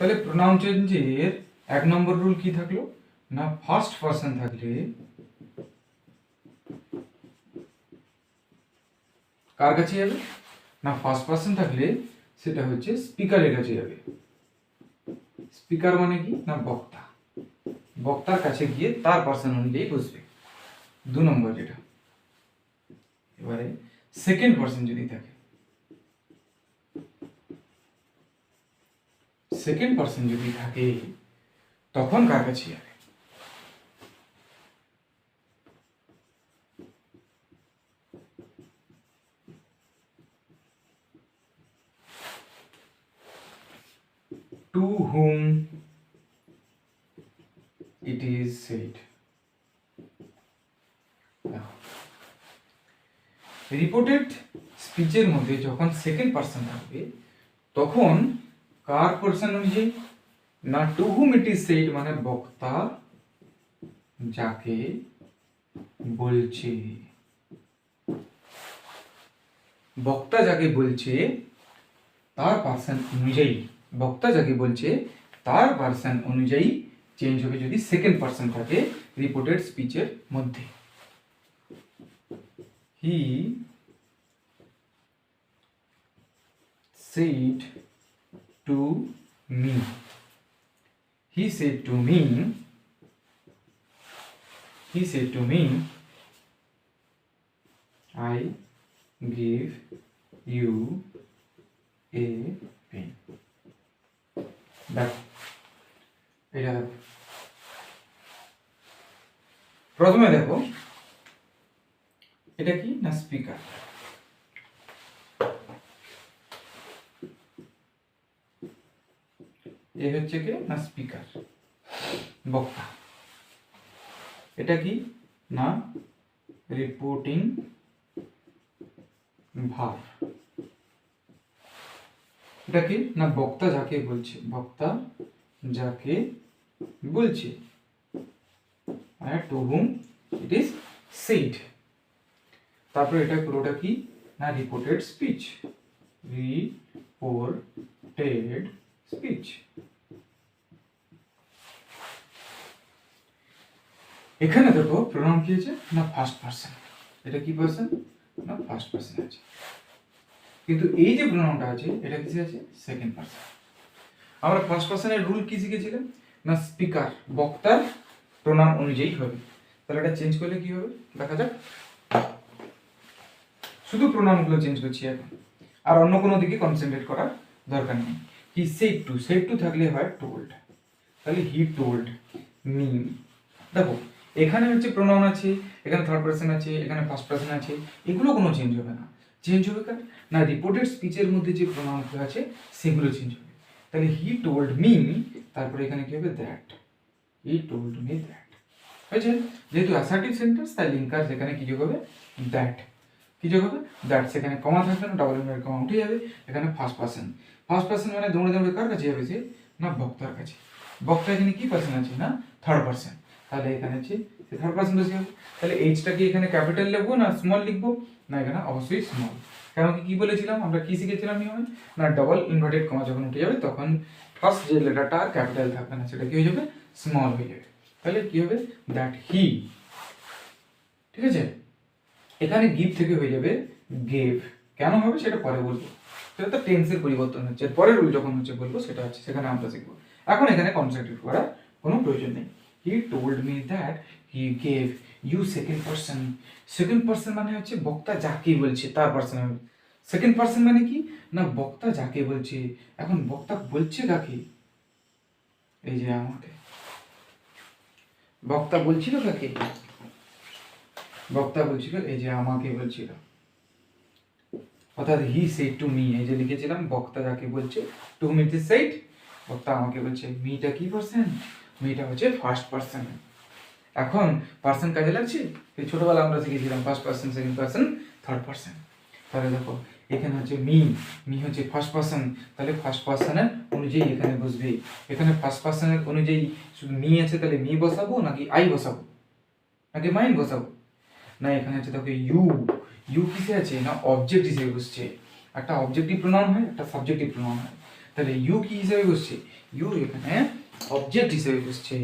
তাহলে প্রোনাউন চেঞ্জের এক নম্বর রুল কি থাকল? না ফার্স্ট পার্সন থাকলে কার কাছে যাবে? না ফার্স্ট পার্সন থাকলে সেটা হচ্ছে স্পিকারের কাছে যাবে। স্পিকার মানে কি? না, বক্তা। বক্তার কাছে গিয়ে তার পার্সন অনুযায়ী বসবে। দু নম্বর যেটা। এবারে সেকেন্ড পার্সন যদি থাকে সেকেন্ড পার্সন যদি থাকে, তখন কার কাছে যাবে to whom it is said. Reported স্পিচের মধ্যে যখন সেকেন্ড পার্সন থাকবে, তখন কার পার্সন অনুযায়ী? না to whom it is said মানে বক্তা যাকে বলছে। বক্তা যাকে বলছে, তার পার্সন অনুযায়ী, বক্তা যাকে বলছে, তার পার্সন অনুযায়ী চেঞ্জ হবে যদি সেকেন্ড পার্সন থাকে রিপোর্টেড স্পিচের মধ্যে। He said to me he said to me he said to me i give you a pen দেখো এটা দেখো প্রথমে দেখো এটা কি না স্পিকার এ হচ্ছে কি? না স্পিকার বক্তা। এটা কি? না রিপোর্টিং ভার। এটা কি? না, বক্তা যাকে বলছে, বক্তা যাকে বলছে। আর to whom it is said তারপরে এটা পুরোটা কি? না রিপোর্টেড স্পিচ রিপোর্টেড স্পিচ এখানে দেখো প্রোনাউন কি আছে? না ফার্স্ট পার্সন এটা কি পার্সন না ফার্স্ট পার্সন আছে। কিন্তু এই যে প্রোনাউনটা আছে, এটা কিসে আছে? সেকেন্ড পার্সন আমরা ফার্স্ট পার্সনের রুল কি শিখেছিলাম? না স্পিকার বক্তার প্রোনাউন অনুযায়ী হবে। তাহলে এটা চেঞ্জ করলে কি হবে? দেখা যাক। শুধু প্রোনাউনগুলো চেঞ্জ করছি এখন। আর অন্য কোনো দিকে কনসেন্ট্রেট করার দরকার নেই। He said to said to থাকলে হয় টোল্ড তাহলে হি টোল্ড মি দেখো এখানে হচ্ছে প্রোনাউন আছে, এখানে থার্ড পার্সন আছে, এখানে ফার্স্ট পার্সন আছে, এগুলো কোনো চেঞ্জ হবে না। চেঞ্জ হবে কার? না রিপোর্টেড স্পিচের মধ্যে যে প্রোনাউনগুলো আছে, সেগুলো চেঞ্জ হবে। তাহলে হি টোল্ড মি তারপরে এখানে কী হবে? That he told me that হয়েছে? যেহেতু অ্যাসার্টিভ সেন্টেন্স তাই লিঙ্কার সেখানে কী যোগ হবে? দ্যাট কি যোগ হবে? দ্যাট সেখানে কমা থাকবে না ডাবল এর কমা উঠে যাবে। এখানে ফার্স্ট পার্সন ফার্স্ট পার্সন মানে দৌড়ে দৌড়ে কার কাছে যাবে সে না, বক্তার কাছে। বক্তা এখানে কী পার্সন আছে? না থার্ড পার্সন তাহলে এখানে হচ্ছে থার্ড পার্সন হবে? তাহলে এইচটাকে এখানে ক্যাপিটাল লিখব না স্মল লিখব? না, এখানে অবশ্যই স্মল কারণ কি কি বলেছিলাম? আমরা কি শিখেছিলাম নিয়মে? না ডবল ইনভার্টেড কমা যখন উঠে যাবে, তখন ফার্স্ট যে লেটারটা আর ক্যাপিটাল থাকবে না, সেটা কি হয়ে যাবে? স্মল হয়ে যাবে। তাহলে কি হবে? দ্যাট হি ঠিক আছে? এখানে গিভ থেকে হয়ে যাবে গেভ কেন হবে? সেটা পরে বলব। সেটা তো টেন্সের পরিবর্তন হচ্ছে। পরের রুল যখন হচ্ছে বলব, সেটা হচ্ছে, সেখানে আমরা শিখব। এখন এখানে কনসেন্ট্রেট করার কোনো প্রয়োজন নেই। He told me that he gave you second person second person মানে হচ্ছে বক্তা যাকে বলছে, তার পার্সন সেকেন্ড পার্সন মানে কি? না, বক্তা যাকে বলছে। এখন বক্তা বলছে কাকে? এই যে আমাকে। বক্তা বলছিল কাকে? বক্তা বলছিল, এই যে আমাকে বলছিল। অর্থাৎ হি সেড টু মি এই যে লিখেছিলাম, বক্তা যাকে বলছে টু মি দিস সাইড বক্তা আমাকে বলছে মিটা কি পার্সন মিটা হচ্ছে ফার্স্ট পার্সন এখন পার্সন কাজে লাগছে, এই ছোটবেলা আমরা শিখেছিলাম first person second person third person তাহলে দেখো, এখানে হচ্ছে মি মি হচ্ছে ফার্স্ট পার্সন তাহলে ফার্স্ট পার্সনের অনুযায়ী এখানে বসবে। এখানে ফার্স্ট পার্সনের অনুযায়ী শুধু মি আছে, তাহলে মি বসাবো নাকি আই বসাবো? নাকি মাইন্ড বসাবো? না, এখানে আছে দেখো ইউ ইউ কিসে আছে? না অবজেক্ট হিসেবে বসছে। একটা অবজেক্টিভ প্রোনাউন হয়, একটা সাবজেক্টিভ প্রোনাউন হয়। তাহলে ইউ কি হিসাবে বসছে? ইউ এখানে অবজেক্ট হিসেবে বসছে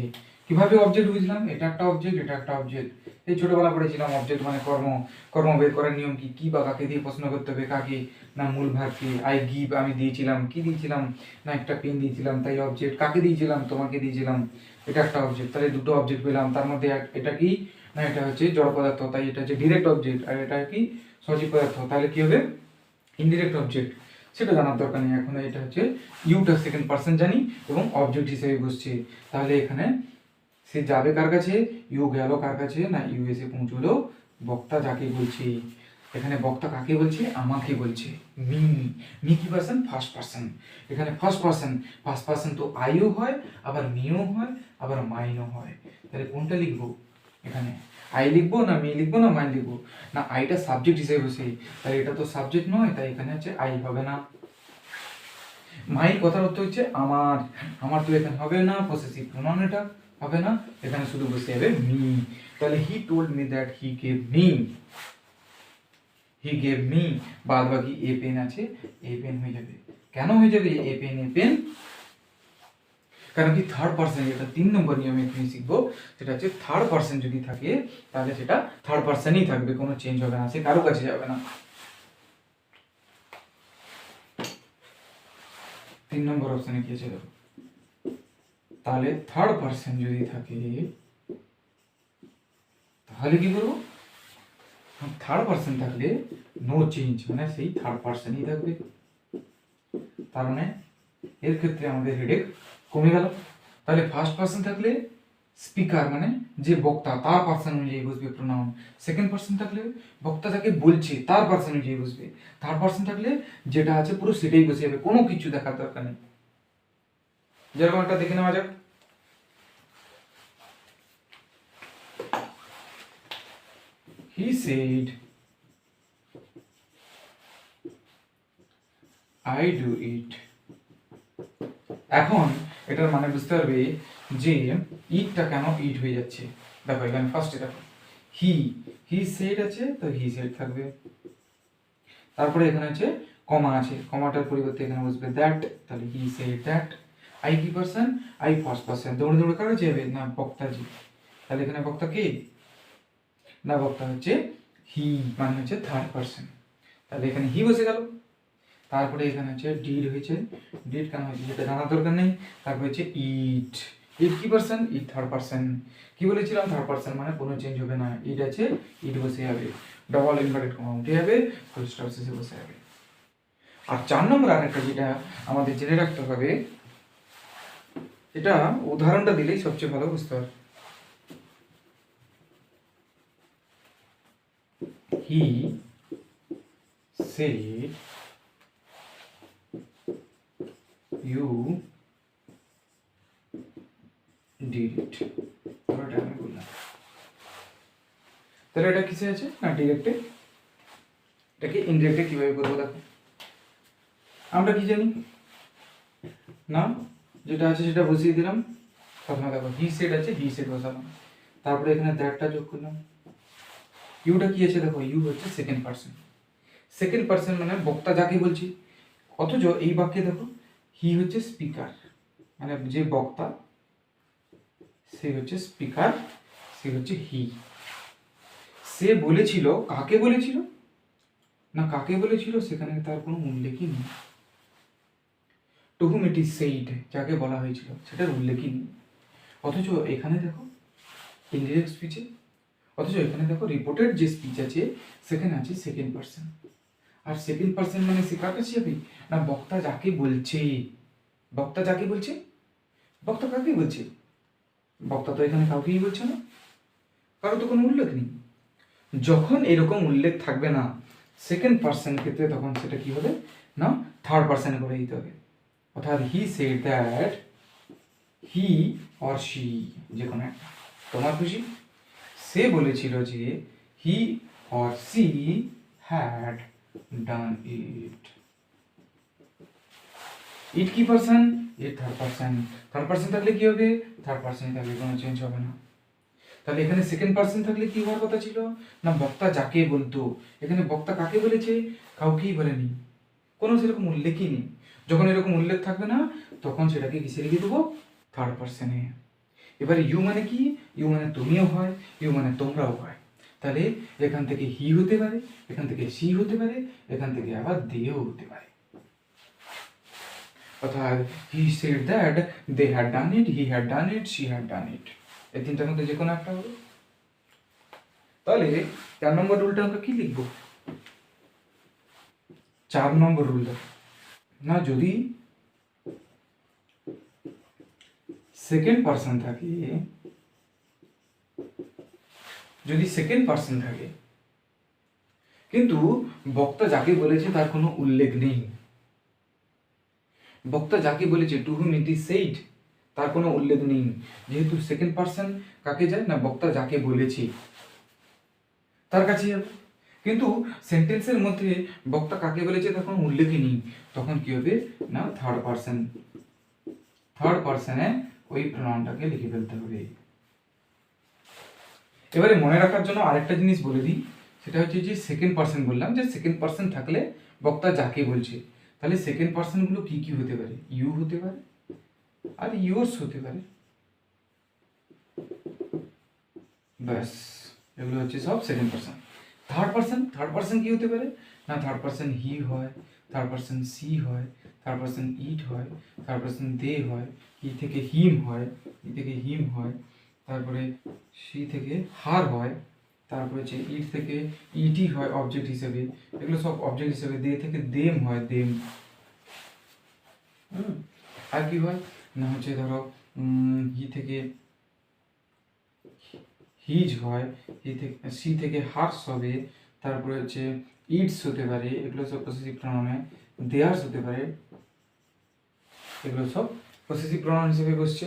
কীভাবে অবজেক্ট বুঝলাম? এটা একটা অবজেক্ট এটা একটা অবজেক্ট এই ছোটবেলা পড়েছিলাম অবজেক্ট মানে কর্ম কর্ম বের করার নিয়ম কি? কি বা কাকে দিয়ে প্রশ্ন করতে হবে? কাকে? না মূল ভাগকে আই গিভ আমি দিয়েছিলাম। কি দিয়েছিলাম? না একটা পেন দিয়েছিলাম। তাই অবজেক্ট কাকে দিয়েছিলাম? তোমাকে দিয়েছিলাম। এটা একটা অবজেক্ট তাহলে দুটো অবজেক্ট পেলাম। তার মধ্যে এটা কি? না, এটা হচ্ছে জড় পদার্থ। তাই এটা হচ্ছে ডিরেক্ট অবজেক্ট আর এটা কি? সজীব পদার্থ। তাহলে কি হবে? ইনডিরেক্ট অবজেক্ট সেটা জানার দরকার নেই। এখন এটা হচ্ছে ইউটা সেকেন্ড পার্সন জানি এবং অবজেক্ট হিসেবে বসছে। তাহলে এখানে সে যাবে কার কাছে? ইউ গেল কার কাছে? না ইউ এসে পৌঁছলো বক্তা যাকে বলছে। এখানে বক্তা কাকে বলছে? আমাকে বলছে। মি মি কি পার্সন ফার্স্ট পার্সন এখানে ফার্স্ট পার্সন ফার্স্ট পার্সন তো আইও হয়, আবার মিও হয়, আবার মাইনও হয়। তাহলে কোনটা লিখব? এখানে। আই লিখব না মি লিখব না, মাই লিখব? না আইটা সাবজেক্ট হিসেবে বসে তাই এটা তো সাবজেক্ট নয়, তাই এখানে হচ্ছে আই হবে না। মাই কথার অর্থ হচ্ছে আমার। আমার তো এখানে হবে না পসেসিভ প্রনাউন এটা হবে না, এখানে শুধু বসে যাবে মি তাহলে he told me that he gave me he gave me বাদ বাকি এ পেন আছে এ পেন হয়ে যাবে। কেন হয়ে যাবে? এ পেন এ পেন কারণ কি থার্ড পার্সন যেটা তিন নম্বর নিয়মে তুমি শিখব, সেটা হচ্ছে থার্ড পার্সন যদি থাকে, তাহলে সেটা থার্ড পার্সনই থাকবে, কোনো চেঞ্জ হবে না, সে কারও কাছে যাবে না। তিন নম্বর অপশনে কি তাহলে থার্ড পার্সন যদি থাকে, তাহলে কি করব? থার্ড পার্সন থাকলে নো চেঞ্জ মানে সেই থার্ড পার্সনই থাকবে। তার মানে এর ক্ষেত্রে আমাদের হেডেক কমে গেল। তাহলে ফার্স্ট পার্সন থাকলে স্পিকার মানে যে বক্তা তার পার্সন অনুযায়ী বসবে প্রোনাউন সেকেন্ড পার্সন থাকলে বক্তা যাকে বলছে তার পার্সন অনুযায়ী বসবে। থার্ড পার্সন থাকলে যেটা আছে পুরো সেটাই বসে যাবে কোনো কিছু দেখার দরকার নেই। যেরকম একটা দেখে নেওয়া যাক। He said, I do it এখন এটার মানে বুঝতে পারবে যে ইটটা কেন ইট হয়ে যাচ্ছে? দেখো এখানে ফার্স্টে দেখো হি হি সেট আছে, তো হি সেট থাকবে। তারপরে এখানে আছে কমা আছে কমাটার পরিবর্তে এখানে বসবে দ্যাট তাহলে হি সেট দ্যাট আই কি পার্সন আই ফার্স্ট পার্সন দৌড়ে দৌড়ে কার যাবে না বক্তাজি তাহলে এখানে বক্তা কে? না বক্তা হচ্ছে হি মানে হচ্ছে থার্ড পার্সন তাহলে এখানে হি বসে গেল। তারপরে এখানে হচ্ছে ডিড হয়েছে ডিড কেন হয়েছে সেটা জানার দরকার নেই। তারপরে হচ্ছে ইট ইট কি পার্সন ইট থার্ড পার্সন কি বলেছিলাম? থার্ড পার্সন মানে কোনো চেঞ্জ হবে না। ইট আছে ইট বসে যাবে। ডবল ইনভার্টেড কমা উঠে যাবে ফুল স্টপ শেষে বসে যাবে। আর চার নম্বর আরেকটা যেটা আমাদের জেনে রাখতে হবে, এটা উদাহরণটা দিলেই সবচেয়ে ভালো বুঝতে পারবে he said you did it. পুরোটা আমি বললাম। তাহলে এটা কিসে আছে? না ডিরেক্টে এটাকে ইনডিরেক্টে কীভাবে করব দেখো। আমরা কি জানি? না, যেটা আছে সেটা বসিয়ে দিলাম। প্রথমে দেখো হি সেট আছে হি সেট বসালাম। তারপরে এখানে দ্যাটটা যোগ করলাম। ইউটা কি আছে দেখো? ইউ হচ্ছে সেকেন্ড পার্সন সেকেন্ড পার্সন মানে বক্তা যাকে বলছি। অথচ এই বাক্যে দেখো হি হচ্ছে স্পিকার। মানে যে বক্তা, সে হচ্ছে স্পিকার, সে হচ্ছে হি। সে বলেছিল, কাকে বলেছিল? না, কাকে বলেছিল সেখানে তার কোনো উল্লেখই নেই। টু হুম ইট সেইড যাকে বলা হয়েছিল, সেটার উল্লেখই নেই। অথচ এখানে দেখো ইনডিরেক্ট স্পিচে অথচ এখানে দেখো রিপোর্টেড যে স্পিচ আছে, সেখানে আছে সেকেন্ড পার্সন আর সেকেন্ড পার্সন মানে সে কাছে যাবে না বক্তা যাকে বলছে? বক্তা যাকে বলছে? বক্তা কাকে বলছে? বক্তা তো এখানে কাউকেই বলছে না। কারও তো কোনো উল্লেখ নেই। যখন এরকম উল্লেখ থাকবে না সেকেন্ড পার্সন ক্ষেত্রে তখন সেটা কি হবে? না থার্ড পার্সনে করে দিতে হবে। অর্থাৎ he said that he or she যে কোনো একটা। তোমার খুশি? সে বলেছিল যে he or she had done it it কি person it third person third person থাকলে কি হবে? থার্ড পার্সনই থাকলে কোনো চেঞ্জ হবে না। তাহলে এখানে সেকেন্ড পার্সন থাকলে কি হওয়ার কথা ছিল? না, বক্তা যাকে বলতো। এখানে বক্তা কাকে বলেছে? কাউকেই বলেনি। কোনো সেরকম উল্লেখই নেই। যখন এরকম উল্লেখ থাকবে না, তখন সেটাকে কিসে লিখে দেবো? থার্ড পার্সনে এবারে ইউ মানে কি? ইউ মানে তুমিও হয়। ইউ মানে তোমরাও হয়। তাহলে এখান থেকে হি হতে পারে, এখান থেকে সি হতে পারে, এখান থেকে আবার দেও হতে পারে। অর্থাৎ he said that they had done it, he had done it she had done it. এই তিনটার মধ্যে যে কোনো একটা হবে। তাহলে চার নম্বর রুলটা আমরা কি লিখব? চার নম্বর রুলটা। না, যদি সেকেন্ড পার্সন থাকে যদি সেকেন্ড পার্সন থাকে। কিন্তু বক্তা যাকে বলেছে তার কোনো উল্লেখ নেই। বক্তা যাকে বলেছে to whom it is said তার কোনো উল্লেখ নেই। যেহেতু সেকেন্ড পার্সন কাকে যায় না, বক্তা যাকে বলেছে, তার কাছে যাবে। কিন্তু সেন্টেন্সের মধ্যে বক্তা কাকে বলেছে তার কোনো উল্লেখই নেই। তখন কি হবে? না থার্ড পার্সন থার্ড পার্সনে ওই প্রণামটাকে লিখে ফেলতে হবে। এবারে মনে রাখার জন্য আরেকটা জিনিস বলে দিই, সেটা হচ্ছে যে সেকেন্ড পার্সন বললাম, যে সেকেন্ড পার্সন থাকলে বক্তা যাকে বলছে, তাহলে সেকেন্ড পার্সনগুলো কি কি হতে পারে? ইউ হতে পারে আর ইয়োর্স হতে পারে। ব্যাস, এগুলো হচ্ছে সব second person third person third person কি হতে পারে? না থার্ড পার্সন হি হয় থার্ড পার্সন সি হয় থার্ড পার্সন ইট হয় থার্ড পার্সন দে হয় হি থেকে হিম হয় হি থেকে হিম হয়। তারপরে সি থেকে হার হয়, তারপরে হচ্ছে ইট থেকে ইটি হয় অবজেক্ট হিসেবে, এগুলো সব অবজেক্ট হিসেবে দে থেকে দেম হয়, দেম। আর কি হয়? না হচ্ছে ধরো হি থেকে হিজ হয়, হি থেকে, সি থেকে হার্স হবে, তারপরে হচ্ছে ইটস হতে পারে, এগুলো সব পসেসিভ প্রণামে দেয়ার্স হতে পারে, এগুলো সব পসেসিভ প্রণাম হিসেবে বসছে।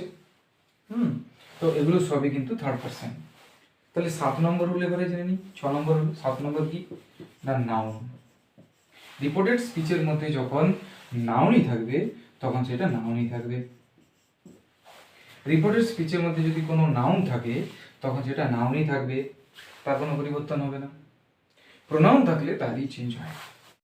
তো এগুলো সবই কিন্তু থার্ড পার্সন তাহলে সাত নম্বর হলে এবারে জেনে নিই। ছ নম্বর হলো সাত নম্বর কি? না নাউন রিপোর্টেড স্পিচের মধ্যে যখন নাউনই থাকবে, তখন সেটা নাউনই থাকবে। রিপোর্টেড স্পিচের মধ্যে যদি কোনো নাউন থাকে, তখন সেটা নাউনই থাকবে। তার কোনো পরিবর্তন হবে না। প্রোনাউন থাকলে তারই চেঞ্জ হয়।